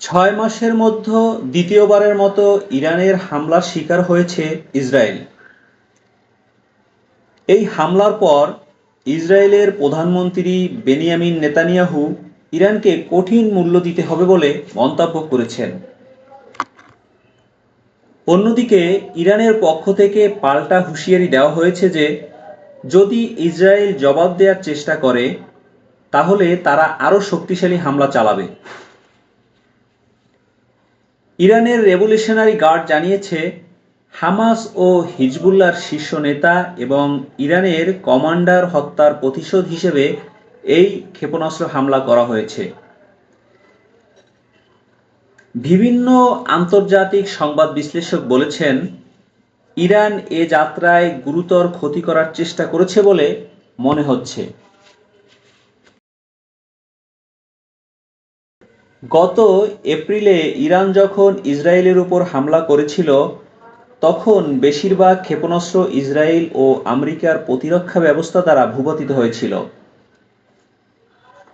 ছয় মাসের মধ্যে দ্বিতীয়বারের মতো ইরানের হামলার শিকার হয়েছে ইসরায়েল। এই হামলার পর ইসরায়েলের প্রধানমন্ত্রী বেনিয়ামিন নেতানিয়াহু ইরানকে কঠিন মূল্য দিতে হবে বলে মন্তব্য করেছেন। অন্যদিকে ইরানের পক্ষ থেকে পাল্টা হুঁশিয়ারি দেওয়া হয়েছে যে, যদি ইসরায়েল জবাব দেওয়ার চেষ্টা করে, তাহলে তারা আরও শক্তিশালী হামলা চালাবে। ইরানের রেভলিউশনারি গার্ড জানিয়েছে, হামাস ও হিজবুল্লার শীর্ষ নেতা এবং ইরানের কমান্ডার হত্যার প্রতিশোধ হিসেবে এই ক্ষেপণাস্ত্র হামলা করা হয়েছে। বিভিন্ন আন্তর্জাতিক সংবাদ বিশ্লেষক বলেছেন, ইরান এ যাত্রায় গুরুতর ক্ষতি করার চেষ্টা করেছে বলে মনে হচ্ছে। গত এপ্রিলে ইরান যখন ইসরায়েলের উপর হামলা করেছিল, তখন বেশিরভাগ ক্ষেপণাস্ত্র ইসরায়েল ও আমেরিকার প্রতিরক্ষা ব্যবস্থা দ্বারা ভূপাতিত হয়েছিল।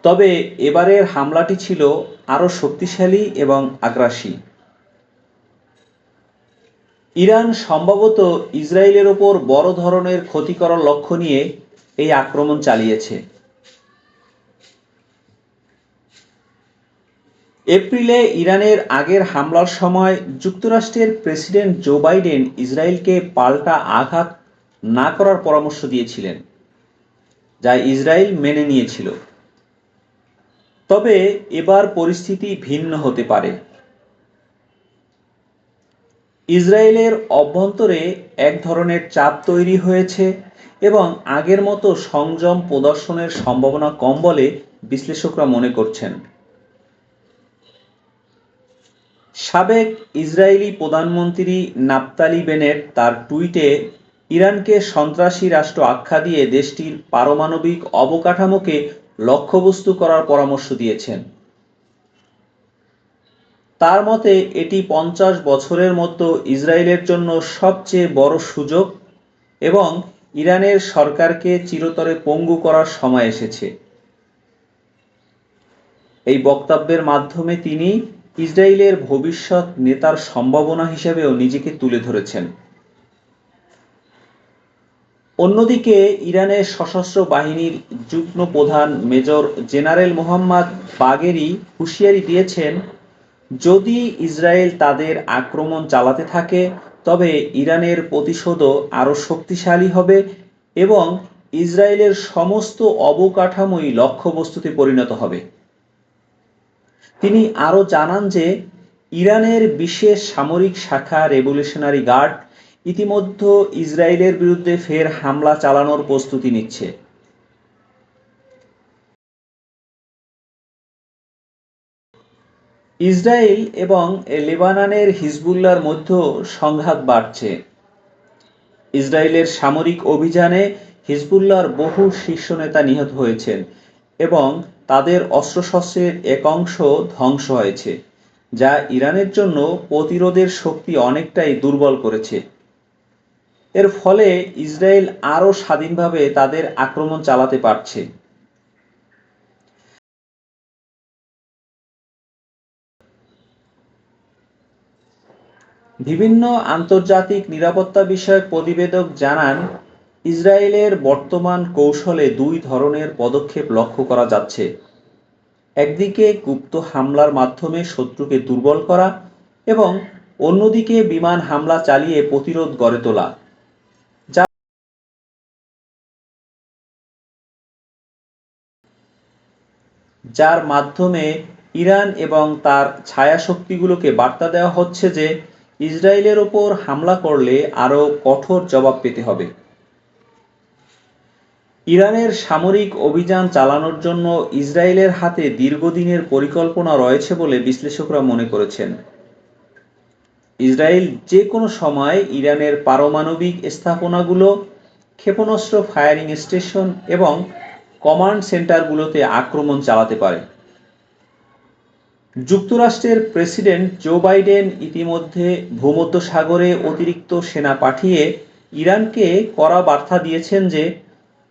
তবে এবারের হামলাটি ছিল আরও শক্তিশালী এবং আগ্রাসী। ইরান সম্ভবত ইসরায়েলের ওপর বড় ধরনের ক্ষতি করার লক্ষ্য নিয়ে এই আক্রমণ চালিয়েছে। এপ্রিলে ইরানের আগের হামলার সময় যুক্তরাষ্ট্রের প্রেসিডেন্ট জো বাইডেন ইসরায়েলকে পাল্টা আঘাত না করার পরামর্শ দিয়েছিলেন, যা ইসরায়েল মেনে নিয়েছিল। তবে এবার পরিস্থিতি ভিন্ন হতে পারে। ইসরায়েলের অভ্যন্তরে এক ধরনের চাপ তৈরি হয়েছে এবং আগের মতো সংযম প্রদর্শনের সম্ভাবনা কম বলে বিশ্লেষকরা মনে করছেন। সাবেক ইসরায়েলি প্রধানমন্ত্রী নাপ্তালি বেনেট তার টুইটে, ইরানকে সন্ত্রাসী রাষ্ট্র আখ্যা দিয়ে দেশটির পারমাণবিক অবকাঠামোকে লক্ষ্যবস্তু করার পরামর্শ দিয়েছেন। তার মতে, এটি পঞ্চাশ বছরের মতো ইসরায়েলের জন্য সবচেয়ে বড় সুযোগ এবং ইরানের সরকারকে চিরতরে পঙ্গু করার সময় এসেছে। এই বক্তব্যের মাধ্যমে তিনি ইসরায়েলের ভবিষ্যৎ নেতার সম্ভাবনা হিসেবেও নিজেকে তুলে ধরেছেন। অন্যদিকে ইরানের সশস্ত্র বাহিনীর যুগ্ম প্রধান মেজর জেনারেল মোহাম্মদ বাগেরি হুঁশিয়ারি দিয়েছেন, যদি ইসরায়েল তাদের আক্রমণ চালাতে থাকে, তবে ইরানের প্রতিশোধও আরও শক্তিশালী হবে এবং ইসরায়েলের সমস্ত অবকাঠামোই লক্ষ্যবস্তুতে পরিণত হবে। তিনি আরও জানান যে, ইরানের বিশেষ সামরিক শাখা রেভলিউশনারি গার্ড ইতিমধ্যে ইসরায়েলের বিরুদ্ধে ফের হামলা চালানোর প্রস্তুতি নিচ্ছে। ইসরায়েল এবং লেবাননের হিজবুল্লার মধ্যে সংঘাত বাড়ছে। ইসরায়েলের সামরিক অভিযানে হিজবুল্লার বহু শীর্ষ নেতা নিহত হয়েছেন এবং তাদের অস্ত্রশস্ত্রের একাংশ ধ্বংস হয়েছে, যা ইরানের জন্য প্রতিরোধের শক্তি অনেকটাই দুর্বল করেছে। এর ফলে ইসরায়েল আরও স্বাধীনভাবে তাদের আক্রমণ চালাতে পারছে। বিভিন্ন আন্তর্জাতিক নিরাপত্তা বিষয়ক প্রতিবেদক জানান ইসরায়েলের বর্তমান কৌশলে দুই ধরনের পদক্ষেপ লক্ষ্য করা যাচ্ছে। একদিকে গুপ্ত হামলার মাধ্যমে শত্রুকে দুর্বল করা এবং অন্যদিকে বিমান হামলা চালিয়ে প্রতিরোধ গড়ে তোলা। যার মাধ্যমে ইরান এবং তার ছায়া শক্তিগুলোকে বার্তা দেওয়া হচ্ছে যে ইসরায়েলের ওপর হামলা করলে আরও কঠোর জবাব পেতে হবে। ইরানের সামরিক অভিযান চালানোর জন্য ইসরায়েলের হাতে দীর্ঘদিনের পরিকল্পনা রয়েছে বলে বিশ্লেষকরা মনে করেছেন। ইসরায়েল যে কোনো সময় ইরানের পারমাণবিক স্থাপনাগুলো, ক্ষেপণাস্ত্র, ফায়ারিং স্টেশন এবং কমান্ড সেন্টারগুলোতে আক্রমণ চালাতে পারে। যুক্তরাষ্ট্রের প্রেসিডেন্ট জো বাইডেন ইতিমধ্যে ভূমধ্যসাগরে অতিরিক্ত সেনা পাঠিয়ে ইরানকে কড়া বার্তা দিয়েছেন যে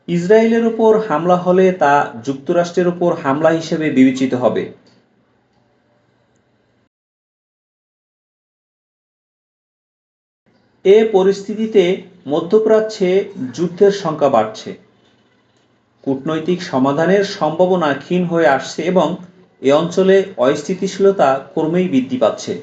ইসরায়েলের উপর হামলা হলে তা যুক্তরাষ্ট্রের উপর হামলা হিসেবে বিবেচিত হবে। এ পরিস্থিতিতে মধ্যপ্রাচ্যে যুদ্ধের সংখ্যা বাড়ছে। কূটনৈতিক সমাধানের সম্ভাবনা ক্ষীণ হয়ে আসছে এবং এ অঞ্চলে অস্থিতিশীলতা ক্রমেই বৃদ্ধি পাচ্ছে।